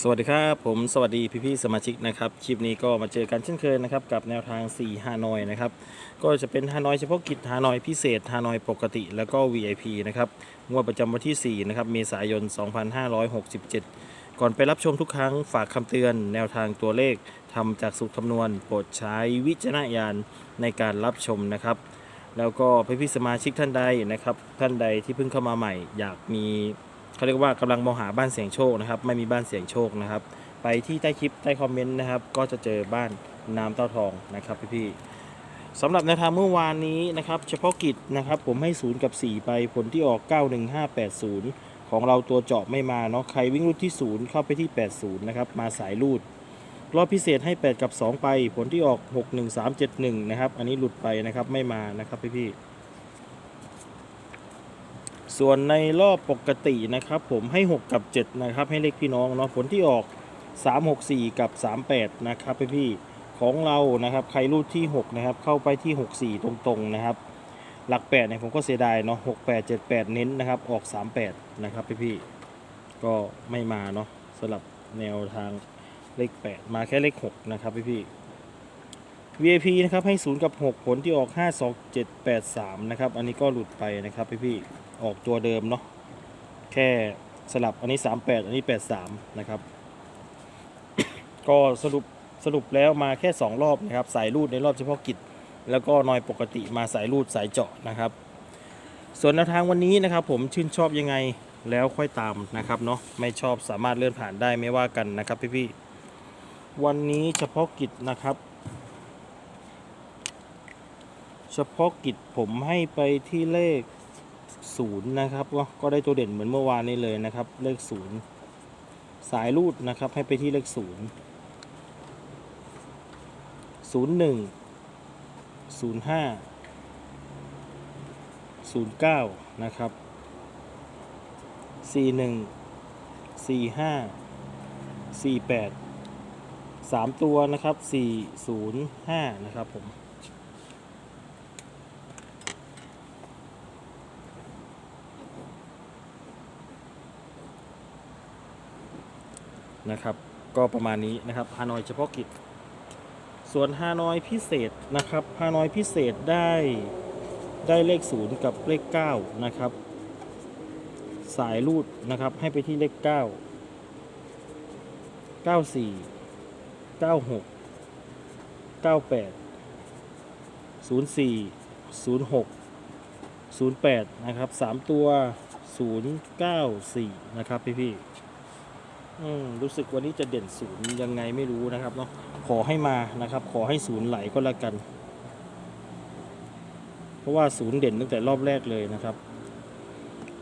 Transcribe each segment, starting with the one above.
สวัสดีครับ ผมสวัสดีพี่ๆสมาชิกนะครับ คลิปนี้ก็มาเจอกันเช่นเคยนะครับ กับแนวทาง 4 ฮานอยนะครับ ก็จะเป็นฮานอยเฉพาะกิจฮานอยพิเศษฮานอยปกติ แล้วก็ VIP นะครับงวดประจำวันที่ 4 นะครับ เมษายน 2567 ก่อนไปรับชมทุกครั้งฝากคำเตือน แนวทางตัวเลขทำจากสูตรคำนวณ โปรดใช้วิจารณญาณในการรับชมนะครับ แล้วก็พี่ๆสมาชิกท่านใดนะครับ ท่านใดที่เพิ่งเข้ามาใหม่ อยากมี เขาเรียกว่ากำลังมองหาบ้านเสียงโชคนะครับ ไม่มีบ้านเสียงโชคนะครับ ไปที่ใต้คลิปใต้คอมเมนต์นะครับ ก็จะเจอบ้านน้ำเต้าทองนะครับพี่ๆสำหรับแนวทางเมื่อวานนี้นะครับ เฉพาะกิจนะครับ ผมให้0กับ 4 ไปผลที่ออก 91580 ของเราตัวเจาะไม่มาเนาะใครวิ่งรูดที่ 0 เข้าไปที่ 80 นะครับ มาสายรูดรอบพิเศษให้ 8 กับ 2 ไป ผลที่ออก 61371 นะครับ อันนี้หลุดไปนะครับ ไม่มานะครับพี่ๆ ส่วนในรอบปกตินะครับ ผมให้ 6 กับ 7 นะครับ ให้เลขพี่น้องเนาะผลที่ออก 364 กับ 38 นะครับพี่ๆของเรานะครับใครรูดที่ 6 นะครับ เข้าไปที่ 64 ตรงๆนะครับ หลัก8เนี่ยผมก็เสียดายเนาะ68 78 เน้นนะครับ ออก 38 นะครับพี่ๆก็ไม่มาเนาะสำหรับแนวทางเลข 8 มาแค่เลข 6 นะครับพี่ๆ VIP นะครับให้ 0 กับ 6 ผลที่ออก 5 2 7 8 3 นะครับ อันนี้ก็หลุดไปนะครับพี่ๆออกตัวเดิมเนาะแค่สลับอันนี้ 38 อันนี้ 83 นะครับ ก็สรุปสรุปแล้วมาแค่ 2 รอบนะครับ สายรูดในรอบเฉพาะกิจ แล้วก็นอยปกติมาสายรูดสายเจาะนะครับ ส่วนแนวทางวันนี้นะครับ ผมชื่นชอบยังไงแล้วค่อยตามนะครับเนาะไม่ชอบสามารถเลื่อนผ่านได้ไม่ว่ากันนะครับพี่ๆวันนี้เฉพาะกิจนะครับ เฉพาะกิจผมให้ไปที่เลขศูนย์นะครับก็ก็ได้ตัวเด่นเหมือนเมื่อวานนี้เลยนะครับ เลขศูนย์สายรูดนะครับให้ไปที่เลขศูนย์ศูนย์หนึ่งศูนย์ห้าศูนย์เก้านะครับสี่หนึ่งสี่ห้าสี่แปดสามตัวนะครับสี่ศูนย์ห้านะครับผม นะครับ ก็ประมาณนี้นะครับฮานอยเฉพาะกิจ ส่วนฮานอยพิเศษนะครับฮานอยพิเศษได้ได้เลข 0 กับเลข 9 นะครับ สายรูดนะครับให้ไปที่เลข 9 94 96 98 04 06 08 นะครับ 3 ตัว 094 นะครับพี่ๆ อืมรู้สึกวันนี้จะเด่นศูนย์ยังไงไม่รู้นะครับเนาะขอให้มานะครับ ขอให้ศูนย์ไหลก็แล้วกัน เพราะว่าศูนย์เด่นตั้งแต่รอบแรกเลยนะครับ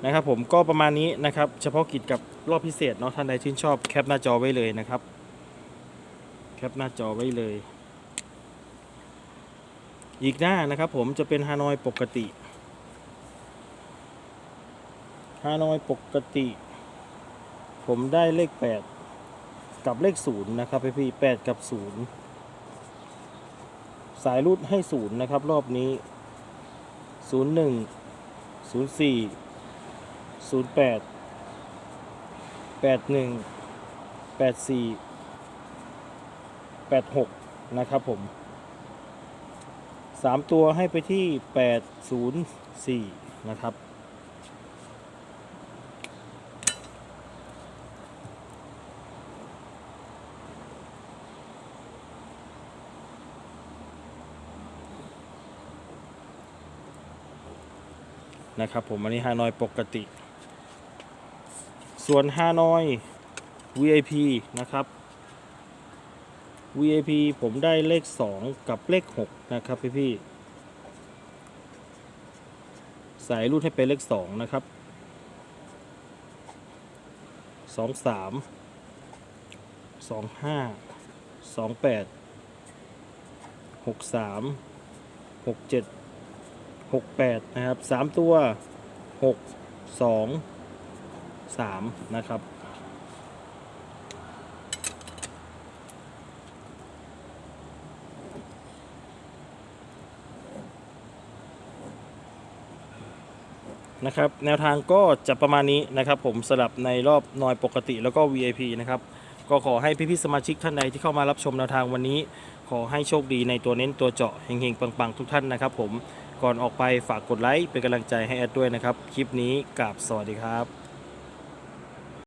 นะครับผมก็ประมาณนี้นะครับ เฉพาะกิจกับรอบพิเศษเนาะท่านใดชื่นชอบแคปหน้าจอไว้เลยนะครับ แคปหน้าจอไว้เลย อีกหน้านะครับ ผมจะเป็นฮานอยปกติฮานอยปกติ ผมได้เลข 8 กับเลข 0 นะครับพี่พี่8กับ 0 สายรูดให้ 0 นะครับ รอบนี้ 01 04 08 81 84 86 นะครับผม 3 ตัวให้ไปที่ 804 นะครับ นะครับผมอันนี้ฮานอยปกติ ส่วนฮานอย VIP นะครับ VIP ผมได้เลข 2 กับเลข 6 นะครับพี่พี่ๆสายรูดให้เป็นเลข 2 นะครับ 2 3 2 5 2 8 6 3 6 7 หกแปดนะครับสามตัวหกสองสามนะครับ นะครับ แนวทางก็จะประมาณนี้นะครับ ผมสลับในรอบนอยปกติแล้วก็ VIP นะครับ ก็ขอให้พี่ๆสมาชิกท่านใดที่เข้ามารับชมแนวทางวันนี้ ขอให้โชคดีในตัวเน้นตัวเจาะเฮงๆปังๆ ทุกท่านนะครับผม ก่อนออกไปฝากกดไลค์เป็นกำลังใจให้แอดด้วยนะครับ คลิปนี้กราบสวัสดีครับ